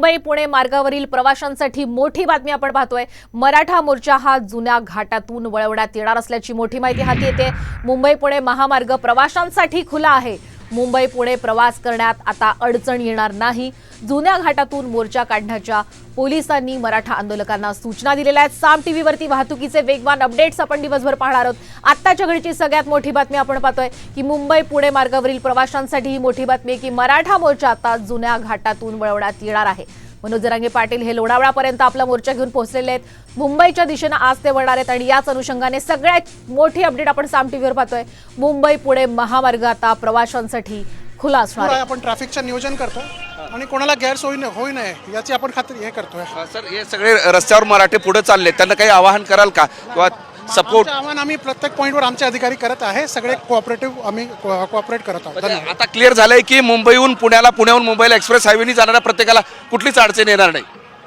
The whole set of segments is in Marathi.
मुंबई पुणे मार्गावरील प्रवाशांसाठी मोठी बातमी आपण पाहतोय. मराठा मोर्चा हा जुन्या घाटातून वळवण्यात येणार असल्याची मोठी माहिती हाती येते. मुंबई पुणे महामार्ग प्रवाशांसाठी खुला आहे. मुंबई पुणे प्रवास करण्यात आता अडचण येणार नाही. जुन्या घाटातून मोर्चा काढण्याच्या पोलिसांनी मराठा आंदोलकांना सूचना दिलेल्या आहेत. साम टीव्हीवरती वाहतुकीचे वेगवान अपडेट्स आपण दिवसभर पाहणार आहोत. आत्ताच्या घडीची सगळ्यात मोठी बातमी आपण पाहतोय की मुंबई पुणे मार्गावरील प्रवाशांसाठी ही मोठी बातमी आहे की मराठा मोर्चा आता जुन्या घाटातून वळवण्यात येणार आहे. मनोज जरांगे पाटील हे लोणावळापर्यंत आपला मोर्चा घेऊन पोहोचलेले आहेत. मुंबईच्या दिशेनं आज ते वळणार आहेत आणि याच अनुषंगाने सगळ्यात मोठी अपडेट आपण साम टीव्हीवर पाहतोय. मुंबई पुणे महामार्ग आता प्रवाशांसाठी खुला असणार आपण ट्रॅफिकचं नियोजन करतो आणि कोणाला गैरसोयी न- होई नये याची आपण खात्री हे करतोय. सर हे सगळे रस्त्यावर मराठे पुढे चालले त्यांना काही आवाहन कराल का? किंवा सपोर्ट आव्हान आम्ही प्रत्येक पॉईंटवर आमचे अधिकारी करत आहे. सगळे कोऑपरेटिव्ह आम्ही कोऑपरेट करत आहोत. धन्यवाद. आता क्लिअर झालंय की मुंबईहून पुण्याला पुण्याहून मुंबईला एक्सप्रेस हायवेनी जाणाऱ्या प्रत्येकाला कुठलीच अडचण येणार नाही.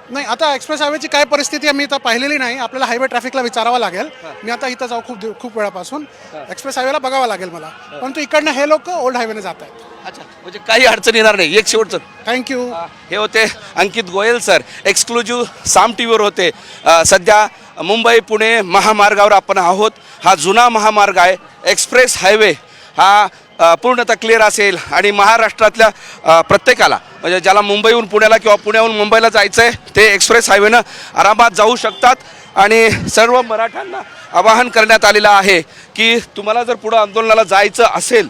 नाही आता एक्सप्रेस हायवेची काय परिस्थिती आहे मी तर पाहिलेली नाही. आपल्याला हायवे ट्रॅफिकला विचारावं लागेल. मी आता इथं जाऊ खूप दिव- खूप वेळापासून. एक्सप्रेस हायवेला बघावं लागेल मला. परंतु इकडनं हे लोक ओल्ड हायवेने जात आहेत. अच्छा म्हणजे काही अडचण येणार नाही. एक शेवटचं. थँक्यू हे होते Ankit Goyal sir. Exclusive Saam T व्हीवर होते. अ, सध्या मुंबई पुणे महामार्गावर आपण आहोत. हा जुना महामार्ग आहे. एक्सप्रेस हायवे हा पूर्णतः क्लिअर असेल. आणि महाराष्ट्रातल्या प्रत्येकाला म्हणजे ज्याला मुंबईहून पुण्याला किंवा पुण्याहून मुंबईला जायचं आहे ते एक्सप्रेस हायवेनं आरामात जाऊ शकतात. आणि सर्व मराठ्यांना आवाहन करण्यात आलेलं आहे की तुम्हाला जर पुढं आंदोलनाला जायचं असेल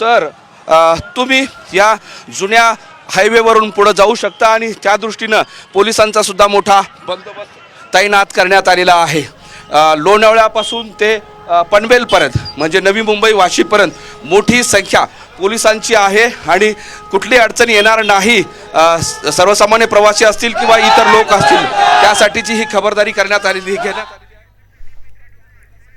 तर तुम्ही या जुन्या हायवेवरून पुढं जाऊ शकता. आणि त्या दृष्टीनं पोलिसांचा सुद्धा मोठा बंदोबस्त तैनात करण्यात आलेला आहे. लोणावळ्यापासून ते पनवेलपर्यंत म्हणजे नवी मुंबई वाशीपर्यंत मोठी संख्या पोलिसांची आहे आणि कुठली अडचण येणार नाही सर्वसामान्य प्रवासी असतील किंवा इतर लोक असतील त्यासाठीची ही खबरदारी करण्यात आलेली घेण्यात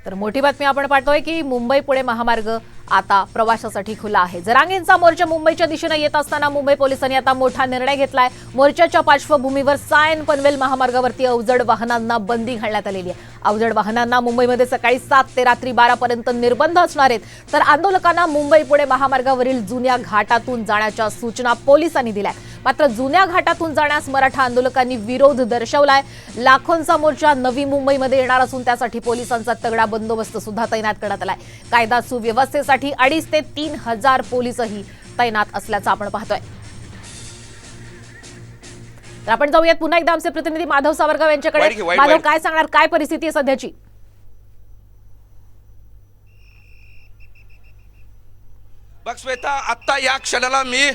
तर मोठी बातमी आपण पाहतोय की मुंबई पुणे महामार्ग आता प्रवाशासाठी खुला आहे. जरांगेंचा मोर्चा मुंबईच्या दिशेनं येत असताना मुंबई पोलिसांनी आता मोठा निर्णय घेतलाय. मोर्चाच्या पार्श्वभूमीवर सायन पनवेल महामार्गावरती अवजड वाहनांना बंदी घालण्यात आलेली आहे. अवजड वाहनांना मुंबईमध्ये सकाळी सात ते रात्री बारा पर्यंत निर्बंध असणार आहेत. तर आंदोलकांना मुंबई पुणे महामार्गावरील जुन्या घाटातून जाण्याच्या सूचना पोलिसांनी दिल्या आहेत. मात्र जुन्या घाटातून जाण्यास मराठा आंदोलकांनी विरोध दर्शवलाय. लाखोंचा मोर्चा नवी मुंबईमध्ये येणार असून त्यासाठी पोलिसांचा तगडा बंदोबस्त सुद्धा तैनात करण्यात आलाय. कायदा सुव्यवस्थेसाठी अडीच ते तीन हजार पोलीसही तैनात असल्याचं आपण पाहतोय. तर आपण जाऊयात. पुन्हा एकदा आमचे प्रतिनिधी माधव सावरगाव यांच्याकडे. माधव. काय सांगणार? काय परिस्थिती आहे सध्याची? बघ श्वेता आत्ता या क्षणाला मी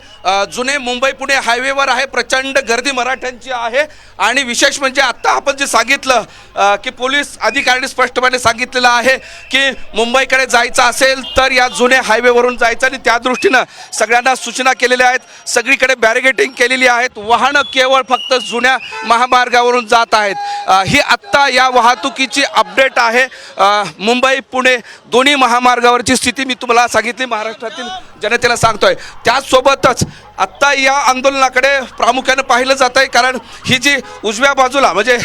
जुने मुंबई पुणे हायवेवर आहे प्रचंड गर्दी मराठ्यांची आहे. आणि विशेष म्हणजे आत्ता आपण जे सांगितलं की पोलीस अधिकाऱ्यांनी स्पष्टपणे सांगितलेलं आहे की मुंबईकडे जायचं असेल तर या जुने हायवेवरून जायचं आणि त्या दृष्टीनं सगळ्यांना सूचना केलेल्या आहेत. सगळीकडे बॅरिगेटिंग केलेली आहेत. वाहनं केवळ फक्त जुन्या महामार्गावरून जात आहेत. ही आत्ता या वाहतुकीची अपडेट आहे. मुंबई पुणे दोन्ही महामार्गावरची स्थिती मी तुम्हाला सांगितली. महाराष्ट्रातील जनतेला सांगतोय. त्याचसोबतच आत्ता या आंदोलनाकडे प्रामुख्यानं पाहिलं जात आहे कारण ही जी उजव्या बाजूला म्हणजे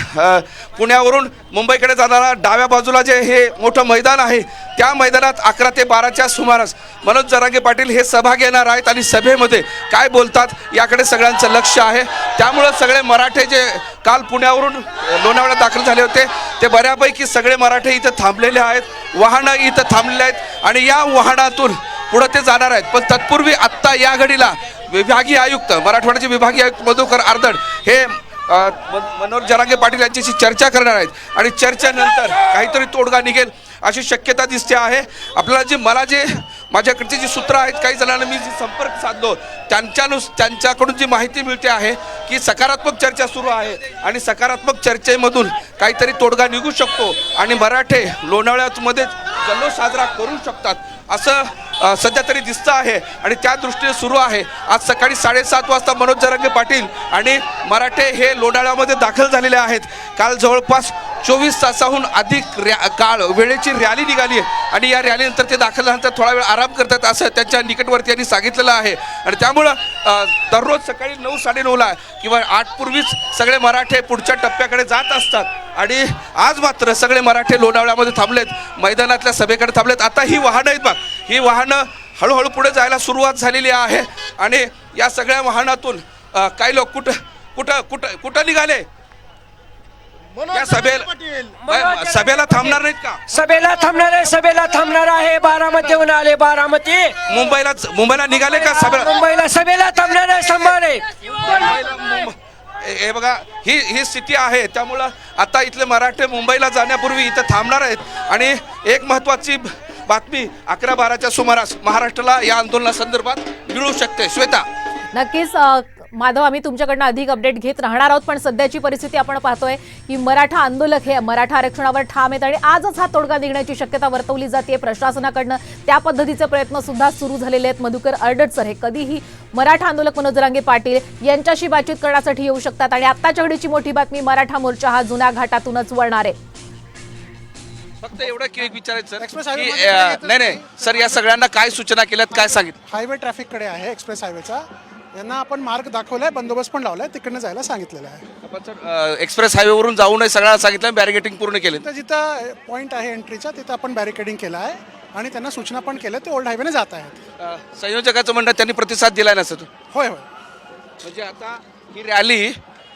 पुण्यावरून मुंबईकडे जाणारा डाव्या बाजूला जे हे मोठं मैदान आहे त्या मैदानात अकरा ते बाराच्या सुमारास मनोज जरांगे पाटील हे सभा घेणार आहेत आणि सभेमध्ये काय बोलतात याकडे सगळ्यांचं लक्ष आहे. त्यामुळं सगळे मराठे जे काल पुण्यावरून लोणावळ्यात दाखल झाले होते ते बऱ्यापैकी सगळे मराठे इथं थांबलेले आहेत वाहनं इथं थांबलेले आहेत आणि या वाहनातून पुढे ते जाणार आहेत. पण तत्पूर्वी आत्ता या घडीला विभागीय आयुक्त मराठवाड्याचे विभागीय आयुक्त मधुकर आर्दड हे मनोहर जरांगे पाटील यांच्याशी चर्चा करणार आहेत. आणि चर्चेनंतर काहीतरी तोडगा निघेल अशी शक्यता दिसते आहे. आपल्याला जे मला जे माझ्याकडचे जी सूत्र आहेत काही जणांना मी जी संपर्क साधलो त्यांच्यानुस त्यांच्याकडून जी माहिती मिळते आहे की सकारात्मक चर्चा सुरू आहे. आणि सकारात्मक चर्चेमधून काहीतरी तोडगा निघू शकतो. आणि मराठे लोणावळ्यामध्येच जल्लोष साजरा करू शकतात. असं सध्या तरी दिसतं आहे आणि त्या दृष्टीने सुरू आहे. आज सकाळी साडेसात वाजता मनोज जरंगे पाटील आणि मराठे हे लोणाळ्यामध्ये दाखल झालेले आहेत. काल जवळपास चोवीस तासाहून अधिक रॅ काळ वेळेची रॅली निघाली आहे. आणि या रॅलीनंतर ते दाखल झाल्यानंतर थोडा वेळ आराम करतात असं त्यांच्या निकटवर्ती यांनी सांगितलेलं आहे. आणि त्यामुळं दररोज सकाळी नऊ साडेनऊला किंवा आठ पूर्वीच सगळे मराठे पुढच्या टप्प्याकडे जात असतात. आणि आज मात्र सगळे मराठे लोणावळ्यामध्ये थांबलेत मैदानातल्या सभेकडे थांबलेत. आता ही वाहनं आहेत बघ. ही वाहनं हळूहळू पुढे जायला सुरुवात झालेली आहे. आणि या सगळ्या वाहनातून काही लोक कुठं कुठं कुठं कुठं निघाले? या सभेला सभेला थांबणार नाहीत का? सभेला थांबणार आहे सभेला थांबणार आहे. बारामतीहून आले बारामती. मुंबईला मुंबईला निघाले का सभेला? मुंबईला सभेला थांबणार आहे मुंबईला मुंब- हे हे बघा ही ही स्थिती आहे. त्यामुळं आता इथले मराठे मुंबईला जाण्यापूर्वी इथं थांबणार आहेत. आणि एक महत्वाची बातमी अकरा बाराच्या सुमारास महाराष्ट्राला या आंदोलनासंदर्भात मिळू शकते. श्वेता. नक्कीच माधव आम्ही तुमच्याकडनं अधिक अपडेट घेत राहणार आहोत पण सध्याची परिस्थिती आपण पाहतोय की मराठा आंदोलक हे मराठा आरक्षणावर ठाम आहेत आणि आजच हा तोडगा निघण्याची शक्यता वर्तवली जाते. प्रशासनाकडनं त्या पद्धतीचे प्रयत्न सुद्धा सुरू झालेले आहेत. मधुकर अर्डटसर हे कधीही मराठा आंदोलक मनोज जरांगे पाटील यांच्याशी बातचीत करण्यासाठी येऊ शकतात आणि आत्ताच्या घडीची मोठी बातमी मराठा मोर्चा हा जुन्या घाटातूनच वळणार आहे. फक्त एवढं की विचारायचं नाही नाही सर या सगळ्यांना काय सूचना केल्यात काय सांगितलं? हायवे ट्रॅफिककडे आहे एक्सप्रेस हायवेचा यांना आपण मार्ग दाखवलाय बंदोबस्त पण लावलाय तिकडनं जायला सांगितलेलं आहे. आपण सर एक्सप्रेस हायवेवरून जाऊ नये सगळ्यांना सांगितलं बॅरिगेटिंग पूर्ण केले तिथं जिथं पॉईंट आहे एंट्रीचा तिथं आपण बॅरिकेडिंग केलं आहे आणि त्यांना सूचना पण केल्या ते ओल्ड हायवेने जात आहेत. संयोजकाचं म्हणणं त्यांनी प्रतिसाद दिलाय ना सर? होय होय. म्हणजे आता ही रॅली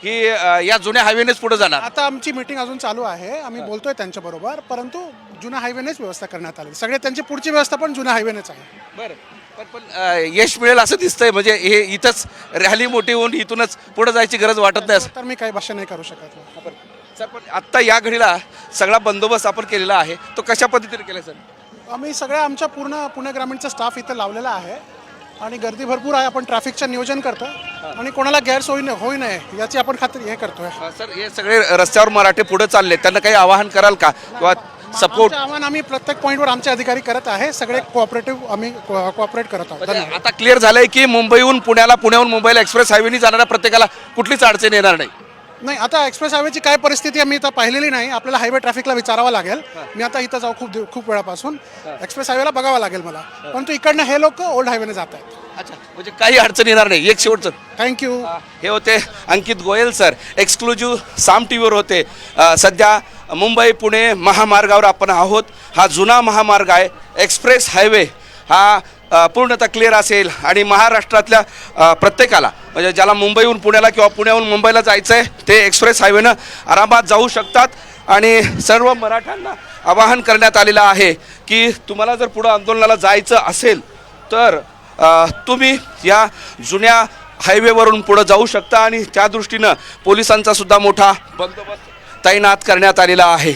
ही अं, या जुन्या हायवेनेच पुढे जाणार. आता आमची मीटिंग अजून चालू आहे आम्ही बोलतोय त्यांच्याबरोबर परंतु जुन्या हायवेनेच व्यवस्था करण्यात आली सगळे त्यांची पुढची व्यवस्था पण जुन्या हायवेनेच आहे. बरं. पण पण अं, यश मिळेल असं दिसतंय. म्हणजे हे इथंच रॅली मोठी होऊन इथूनच पुढे जायची गरज वाटत नाही असं. तर मी काही भाषा नाही करू शकत. सर पण आत्ता या घडीला सगळा बंदोबस्त आपण केलेला आहे. तो कशा पद्धतीने केला सर? आम्ही सगळ्या आमच्या पूर्ण पुणे ग्रामीणचा स्टाफ इथं लावलेला आहे. आणि गर्दी भरपूर आहे. आपण ट्रॅफिकचं नियोजन करतो. आणि कोणाला गैरसोयी न- होई नये याची आपण खात्री हे करतोय. अं, सर हे सगळे रस्त्यावर मराठे पुढे चालले. त्यांना काही आवाहन कराल का? किंवा सपोर्ट. आव्हान आम्ही प्रत्येक पॉईंटवर आमचे अधिकारी करत आहे. सगळे कोऑपरेटिव्ह आम्ही कोऑपरेट करत आहोत. धन्यवाद. आता क्लिअर झालंय की मुंबईहून पुण्याला पुण्याहून मुंबईला एक्सप्रेस हायवेनी जाणाऱ्या प्रत्येकाला कुठलीच अडचण येणार नाही. नाही आता एक्सप्रेस हायवेची काय परिस्थिती आहे मी आता पाहिलेली नाही. आपल्याला हायवे ट्रॅफिकला विचारावं लागेल. मी आता इथं जाऊ खूप दिव- खूप वेळापासून. एक्सप्रेस हायवेला बघावं लागेल मला. परंतु इकडनं हे लोक ओल्ड हायवेने जात आहेत अच्छा म्हणजे काही अडचण येणार नाही. एक शेवटचं. थँक्यू हे होते Ankit Goyal sir. Exclusive Saam T व्हीवर होते. अ, सध्या मुंबई पुणे महामार्गावर आपण आहोत. हा जुना महामार्ग आहे. एक्सप्रेस हायवे हा पूर्णतः क्लिअर असेल. आणि महाराष्ट्रातल्या प्रत्येकाला म्हणजे ज्याला मुंबईहून पुण्याला किंवा पुण्याहून मुंबईला जायचं आहे ते एक्सप्रेस हायवेनं आरामात जाऊ शकतात. आणि सर्व मराठ्यांना आवाहन करण्यात आलेलं आहे की तुम्हाला जर पुढं आंदोलनाला जायचं असेल तर तुम्ही या जुन्या हायवेवरून पुढं जाऊ शकता. आणि त्या दृष्टीनं पोलिसांचा सुद्धा मोठा बंदोबस्त तैनात करण्यात आलेला आहे.